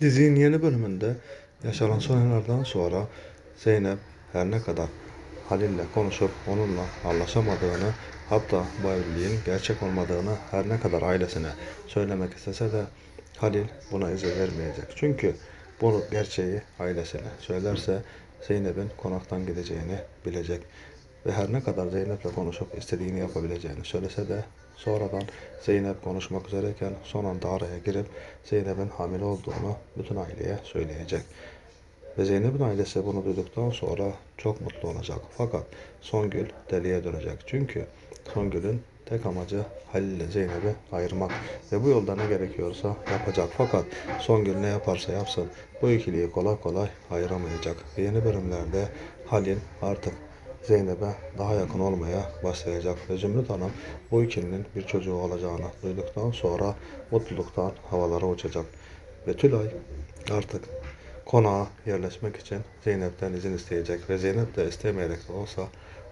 Dizinin yeni bölümünde yaşanan olaylardan sonra Zeynep her ne kadar Halil'le konuşup onunla anlaşamadığını hatta bu evliliğin gerçek olmadığını her ne kadar ailesine söylemek istese de Halil buna izin vermeyecek. Çünkü bu gerçeği ailesine söylerse Zeynep'in konaktan gideceğini bilecek. Ve her ne kadar Zeynep'le konuşup istediğini yapabileceğini söylese de sonradan Zeynep konuşmak üzereyken son anda araya girip Zeynep'in hamile olduğunu bütün aileye söyleyecek. Ve Zeynep'in ailesi bunu duyduktan sonra çok mutlu olacak. Fakat Songül deliye dönecek. Çünkü Songül'ün tek amacı Halil ile Zeynep'i ayırmak. Ve bu yolda ne gerekiyorsa yapacak. Fakat Songül ne yaparsa yapsın bu ikiliyi kolay kolay ayıramayacak. Ve yeni bölümlerde Halil artık Zeynep'e daha yakın olmaya başlayacak ve Zümrüt Hanım bu ikilinin bir çocuğu olacağını duyduktan sonra mutluluktan havalara uçacak. Ve Tülay artık konağa yerleşmek için Zeynep'ten izin isteyecek ve Zeynep de istemeyerek de olsa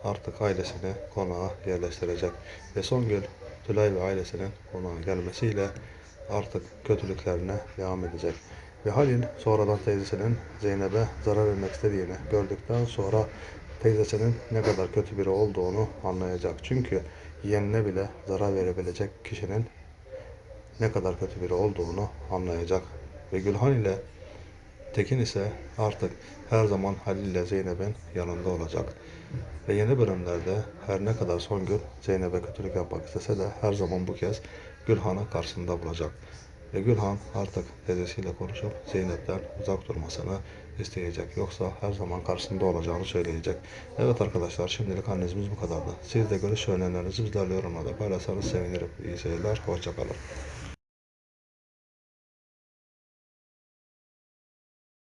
artık ailesini konağa yerleştirecek. Ve Songül Tülay ve ailesinin konağa gelmesiyle artık kötülüklerine devam edecek. Ve Halil sonradan teyzesinin Zeynep'e zarar vermek istediğini gördükten sonra teyzesinin ne kadar kötü biri olduğunu anlayacak. Çünkü yeğenine bile zarar verebilecek kişinin ne kadar kötü biri olduğunu anlayacak. Ve Gülhan ile Tekin ise artık her zaman Halil ile Zeynep'in yanında olacak. Ve yeni bölümlerde her ne kadar Songül Zeynep'e kötülük yapmak istese de her zaman bu kez Gülhan'ı karşısında bulacak. Ve Gülhan artık dedesiyle konuşup Zeynep'ten uzak durmasını isteyecek. Yoksa her zaman karşısında olacağını söyleyecek. Evet arkadaşlar şimdilik analizimiz bu kadardı. Siz de görüş önerilerinizi bizlerle yorumlarda paylaşırsanız sevinirim. İyi seyirler, hoşçakalın.